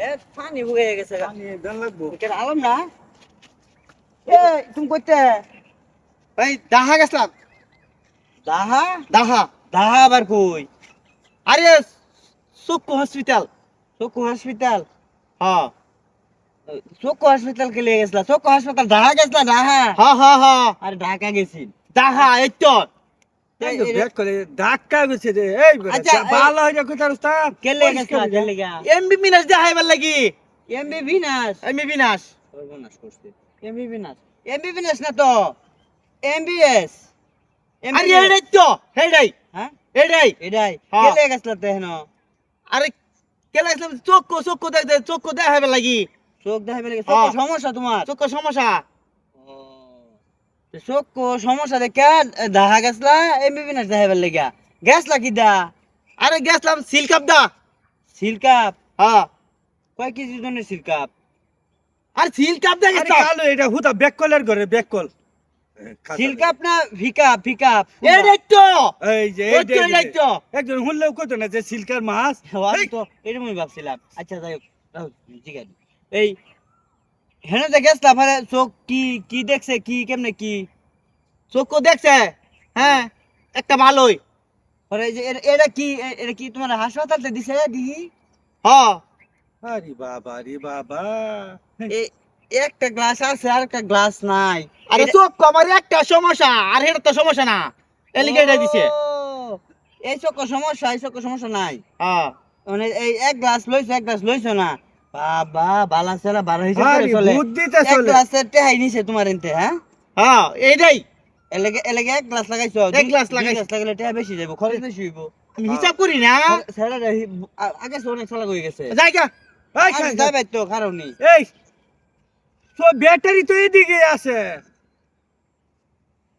এ পানি বুগে গেছে গা। পানি দেন লাগবো এটা আলম না এ তুমি কইতে ভাই দাহা গেছিলাম দাহা দাহা দাহা আবার কই আরে চক্ষু হসপিটাল চক্ষু হসপিটাল হ্যাঁ চক্ষু হসপিটাল কে লিয়ে গেছিলা চক্ষু হসপিটাল ঢাকা গেছিলা ঢাকা হ্যাঁ হ্যাঁ হ্যাঁ আরে ঢাকা গেছি দাহা এই তো এমবি মিনাস দেখাইবার লাগি এমবি বিনাশ। এমবি বিনাশ। সর্বনাশ করছে। এমবি বিনাশ। এমবি বিনাশ না তো? এমবিএস। আরে এটাই তো হেডাই। হ্যাঁ? এটাই হ্যাঁ। গেছিলা আরে কে লাগছিলাম চক্ষু চক্ষু দেখতে চক্ষু দেখাইবার লাগি চোখ দেখাবে লাগে হ্যাঁ। চোখ সমস্যা তোমার? চক্ষু সমস্যা। চোখ সমস্যা দেখে দেখা গেছলা এমবি বিনাশ দেখাবার লেগা গেছলা কি দা আরে গেছিলাম সিলকাপ দা। সিলকাপ? হ্যাঁ। কয় কেজি জনের সিলকাপ? আর সিলকাপ দা আরে কালো এটা হুতা ব্যাক কলের ঘরে ব্যাক কল। সিলকাপ না ফিকাপ ফিকাপ? এটাই তো এই যে এটাই তো একজন শুনলেও কত না যে সিল্কার মাছ। আমি তো এরকম ভাবছিলাম। আচ্ছা যাই হোক ঠিক আছে এই হেনে যে গেছলা পরে চোখ কি কি দেখছে কি কেমনে কি? চক্ষু দেখছে? হ্যাঁ একটা ভালোই। পরে এই যে এটা কি এটা কি তোমার হাসপাতালতে দিছে দিহি? হ্যাঁ আরে বাবা রে বাবা। একটা গ্লাস আছে আর একটা গ্লাস নাই। আরে চক্ষু আমার একটা সমস্যা আর এটা তো সমস্যা না। এলিগেটা দিছে। এই চোখ সমস্যা এই চোখ সমস্যা নাই। হ্যাঁ। মানে এই এক গ্লাস লইছো এক গ্লাস লইছো না। বাবা বালা সেরা হিসেবে আরে চলে। বুদ্ধিতে এক চলে। গ্লাসের টেহাই নিছে তোমার এনতে হ্যাঁ? হ্যাঁ এইটাই। এক গ্লাস লাগাইছো। এক গ্লাস লাগাইছি। গ্লাস লাগাইলে বেশি যাব খরচ বেশি হইব। আমি হিসাব করি না। আগে সে অনেক সালা হয়ে গেছে। জায়গা এই আমি খান, যাবে তো কারণ এই তো ব্যাটারি তো এদিকে আছে।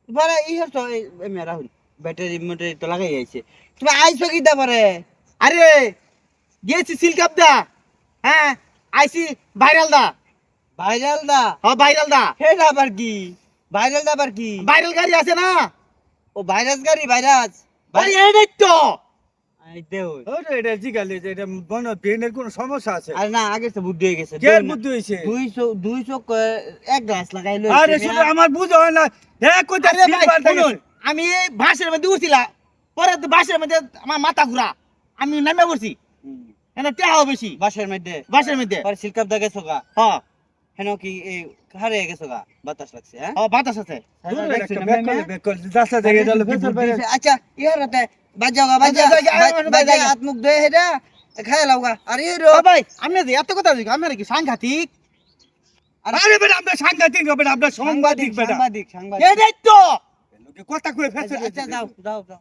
পরে ই হচ্ছে এমনি রাহুল ব্যাটারি মোটারি তো লাগাই যাইছে তুমি আইছো কি দা পরে? আরে গেছি সিলকাপ দা হ্যাঁ আইসি ভাইরাল দা। ভাইরাল দা? হ্যাঁ ভাইরাল দা। আবার কি? ভাইরাল দা আবার কি? ভাইরাল গাড়ি আছে না? ও ভাইরাস গাড়ি ভাইরাস। আরে এইটাই তো। আই দেও ওরে এটা জিগালে যে এটা ব্রেনের কোনো সমস্যা আছে? আরে না আগে তো বুদ্ধি হয়ে গেছে। বুদ্ধি হয়েছে দুইশো দুইশো এক গ্লাস লাগাইলো আমার বুঝ হয় না। আমি এই বাসের মধ্যে উঠছিলাম পরে তো বাসের মধ্যে আমার মাথা ঘুরা। আমি নেমে পড়ছি। এনে টেহাও বেশি। বাসের মধ্যে। বাসের মধ্যে? পরে সিলকাপ দা গেছো গা। হ্যাঁ। হেন কি এই হারে গেছো গা বাতাস লাগছে হ্যাঁ? বাতাস আছে। দূর একটা দেখছি না, ব্যাক ম্যাম, করে ব্যাক করে রাস্তা থেকে গেল ফেসার বাইরে আচ্ছা ইহার রাতে বাজাও গা বাজা বাজা। হাত মুখ ধুয়ে হেডা খাই লাও গা। আরে রো। ভাই আমি যে এত কথা বলছি আমি কি সাংঘাতিক? আরে বেটা আমরা সাংঘাতিক বেটা আমরা সাংবাদিক বেটা। সাংবাদিক সাংবাদিক এইটাই তো! কথা আচ্ছা আচ্ছা, দাও দাও দাও